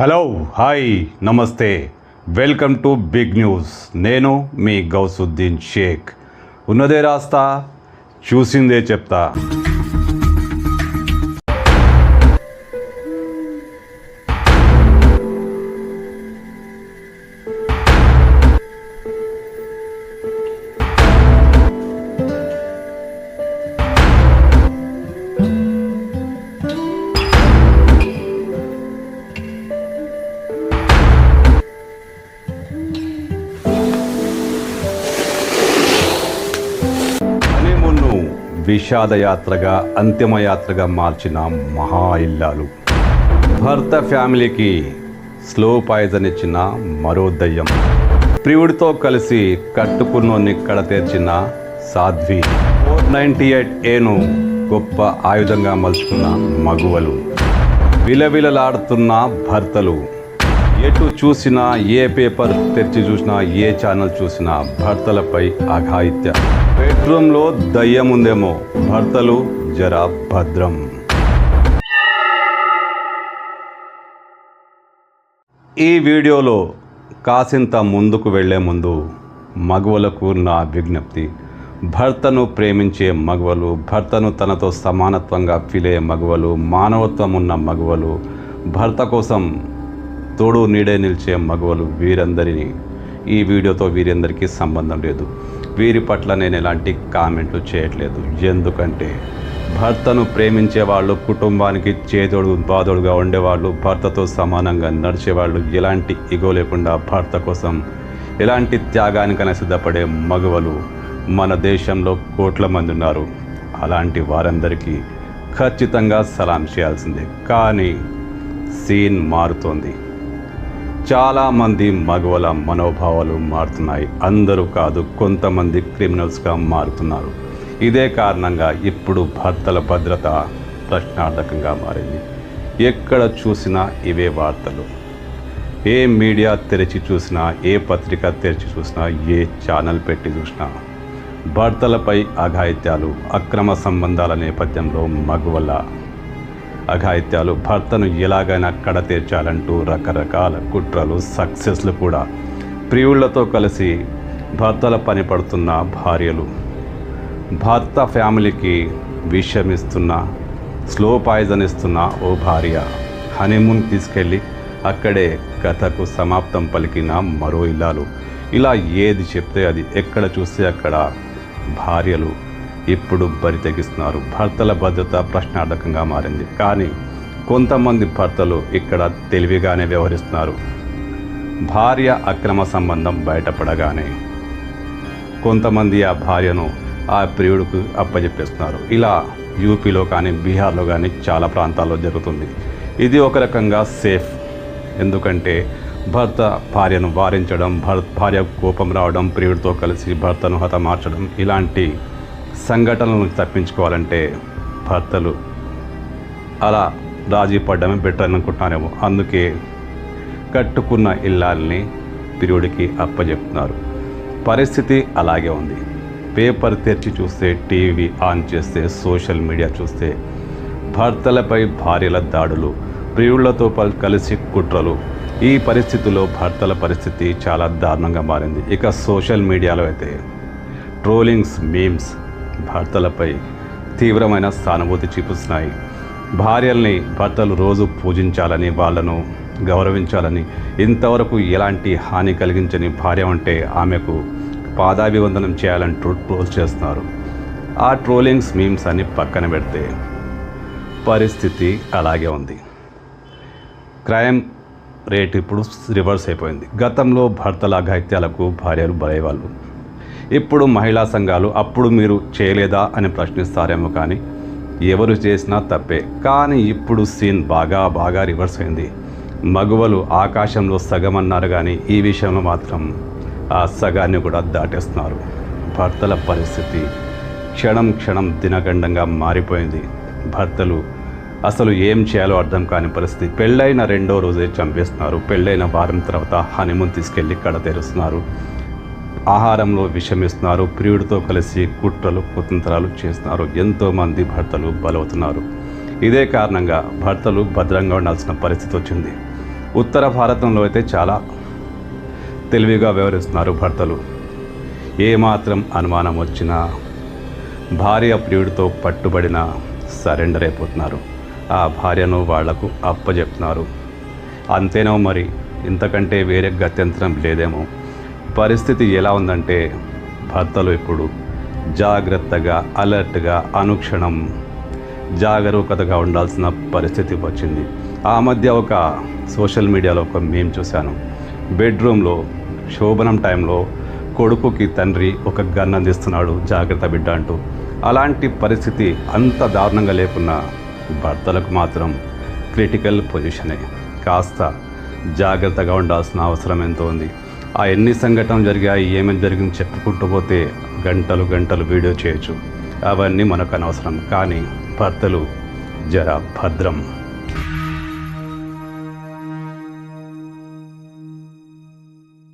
Hello hi నమస్తే. Welcome to big news. నేను మీ గౌసుద్దీన్ షేక్. ఉన్నదే రాస్తా చూసిందే చెప్తా. విషాదయాత్రగా అంతిమయాత్రగా మార్చిన మహా ఇల్లాలు. భర్త ఫ్యామిలీకి స్లో పాయిజన్ ఇచ్చిన మరో దయ్యం. ప్రియుడితో కలిసి కట్టుకున్నోన్ని నిక్కడ తెర్చిన సాధ్వి. ఫోర్ నైంటీ ఎయిట్ ఏను గొప్ప ఆయుధంగా మలుచుకున్న మగువలు. విలవిలలాడుతున్న భర్తలు. ఎటు చూసినా ఏ పేపర్ తెరిచి చూసినా ఏ ఛానల్ చూసినా భర్తలపై అఘాయిత్య. బెడ్రూమ్లో దయ్యం ఉందేమో భర్తలు జరా భద్రం. ఈ వీడియోలో కాసింత ముందుకు వెళ్ళే ముందు మగవలకు నా విజ్ఞప్తి. భర్తను ప్రేమించే మగవలు భర్తను తనతో సమానత్వంగా ఫీల్ అయ్యే మగవలు మానవత్వం ఉన్న మగవలు భర్త కోసం తోడు నీడే నిలిచే మగవలు వీరందరినీ ఈ వీడియోతో వీరందరికీ సంబంధం లేదు. వీరి పట్ల నేను ఎలాంటి కామెంట్లు చేయట్లేదు. ఎందుకంటే భర్తను ప్రేమించే వాళ్ళు కుటుంబానికి చేదోడు బాదోడుగా ఉండేవాళ్ళు భర్తతో సమానంగా నడిచేవాళ్ళు ఎలాంటి ఇగో లేకుండా భర్త కోసం ఎలాంటి త్యాగానికైనా సిద్ధపడే మగవలు మన దేశంలో కోట్ల మంది ఉన్నారు. అలాంటి వారందరికీ ఖచ్చితంగా సలాం చేయాల్సిందే. కానీ సీన్ మారుతోంది. చాలామంది మగవల మనోభావాలు మారుతున్నాయి. అందరూ కాదు కొంతమంది క్రిమినల్స్గా మారుతున్నారు. ఇదే కారణంగా ఇప్పుడు భర్తల భద్రత ప్రశ్నార్థకంగా మారింది. ఎక్కడ చూసినా ఇవే వార్తలు. ఏ మీడియా తెరిచి చూసినా ఏ పత్రిక తెరిచి చూసినా ఏ ఛానల్ పెట్టి చూసినా భర్తలపై అఘాయిత్యాలు అక్రమ సంబంధాల నేపథ్యంలో మగువల అఘాయిత్యాలు భర్తను ఎలాగైనా కడ తీర్చాలంటూ రకరకాల కుట్రలు సక్సెస్లు కూడా. ప్రియుళ్ళతో కలిసి భర్తల పని పడుతున్న భార్యలు. భర్త ఫ్యామిలీకి విషయం స్లో పాయిజన్ ఇస్తున్న ఓ భార్య హనీమూన్ తీసుకెళ్ళి అక్కడే కథకు సమాప్తం పలికిన మరో ఇల్లాలు. ఇలా ఏది చెప్తే అది ఎక్కడ చూస్తే అక్కడ భార్యలు ఇప్పుడు బరి తెగిస్తున్నారు. భర్తల భద్రత ప్రశ్నార్థకంగా మారింది. కానీ కొంతమంది భర్తలు ఇక్కడ తెలివిగానే వ్యవహరిస్తున్నారు. భార్య అక్రమ సంబంధం బయటపడగానే కొంతమంది ఆ భార్యను ఆ ప్రియుడికి అప్పజెప్పేస్తున్నారు. ఇలా యూపీలో కానీ బీహార్లో కానీ చాలా ప్రాంతాల్లో జరుగుతుంది. ఇది ఒక రకంగా సేఫ్. ఎందుకంటే భర్త భార్యను వారించడం భర్ భార్య కోపం రావడం ప్రియుడితో కలిసి భర్తను హతమార్చడం ఇలాంటి సంఘటనలను తప్పించుకోవాలంటే భర్తలు అలా రాజీ పడ్డమే బెటర్ అనుకుంటున్నారేమో. అందుకే కట్టుకున్న ఇల్లాలని ప్రియుడికి అప్పజెప్తున్నారు. పరిస్థితి అలాగే ఉంది. పేపర్ తెరిచి చూస్తే టీవీ ఆన్ చేస్తే సోషల్ మీడియా చూస్తే భర్తలపై భార్యల దాడులు ప్రియుళ్ళతో కలిసి కుట్రలు. ఈ పరిస్థితిలో భర్తల పరిస్థితి చాలా దారుణంగా మారింది. ఇక సోషల్ మీడియాలో అయితే ట్రోలింగ్స్ మీమ్స్ భర్తలపై తీవ్రమైన సానుభూతి చూపిస్తున్నాయి. భార్యల్ని భర్తలు రోజు పూజించాలని వాళ్ళను గౌరవించాలని ఇంతవరకు ఎలాంటి హాని కలిగించని భార్య ఉంటే ఆమెకు పాదాభివందనం చేయాలంటూ ట్రోల్ చేస్తున్నారు. ఆ ట్రోలింగ్స్ మీమ్స్ అని పక్కన పెడితే పరిస్థితి అలాగే ఉంది. క్రైమ్ రేట్ ఇప్పుడు రివర్స్ అయిపోయింది. గతంలో భర్తల అఘాయిత్యాలకు భార్యలు బలయ్యేవాళ్ళు ఇప్పుడు మహిళా సంఘాలు అప్పుడు మీరు చేయలేదా అని ప్రశ్నిస్తారేమో కానీ ఎవరు చేసినా తప్పే. కానీ ఇప్పుడు సీన్ బాగా బాగా రివర్స్ అయింది. మగువలు ఆకాశంలో సగం అన్నారు కానీ ఈ విషయంలో మాత్రం ఆ సగాన్ని కూడా దాటేస్తున్నారు. భర్తల పరిస్థితి క్షణం క్షణం దినగండంగా మారిపోయింది. భర్తలు అసలు ఏం చేయాలో అర్థం కాని పరిస్థితి. పెళ్ళైన రెండో రోజే చంపేస్తున్నారు. పెళ్ళైన వారం తర్వాత హనీమూన్ తీసుకెళ్ళి కడ తెరుస్తున్నారు ఆహారంలో విషమిస్తున్నారు ప్రియుడితో కలిసి కుట్రలు కుతంత్రాలు చేస్తున్నారు ఎంతోమంది భర్తలు బలవుతున్నారు. ఇదే కారణంగా భర్తలు భద్రంగా ఉండాల్సిన పరిస్థితి వచ్చింది. ఉత్తర భారతంలో అయితే చాలా తెలివిగా వ్యవహరిస్తున్నారు భర్తలు. ఏమాత్రం అనుమానం వచ్చినా భార్య ప్రియుడితో పట్టుబడిన సరెండర్ అయిపోతున్నారు. ఆ భార్యను వాళ్ళకు అప్పజెప్తున్నారు. అంతేనో మరి ఇంతకంటే వేరే గత్యంతరం లేదేమో. పరిస్థితి ఎలా ఉందంటే భర్తలు ఇప్పుడు జాగ్రత్తగా అలర్ట్గా అనుక్షణం జాగరూకతగా ఉండాల్సిన పరిస్థితి వచ్చింది. ఆ మధ్య ఒక సోషల్ మీడియాలో ఒక మేము చూశాను. బెడ్రూమ్లో శోభనం టైంలో కొడుకుకి తండ్రి ఒక గన్ అందిస్తున్నాడు జాగ్రత్త బిడ్డ అంటూ. అలాంటి పరిస్థితి అంత దారుణంగా లేకున్నా భర్తలకు మాత్రం క్రిటికల్ పొజిషనే. కాస్త జాగ్రత్తగా ఉండాల్సిన అవసరం ఎంతో ఉంది. ఆ ఎన్ని సంఘటనలు జరిగాయి ఏమేమి జరిగింది చెప్పుకుంటూ పోతే గంటలు గంటలు వీడియో చేయొచ్చు. అవన్నీ మనకు అనవసరం. కానీ భర్తలు జర భద్రం.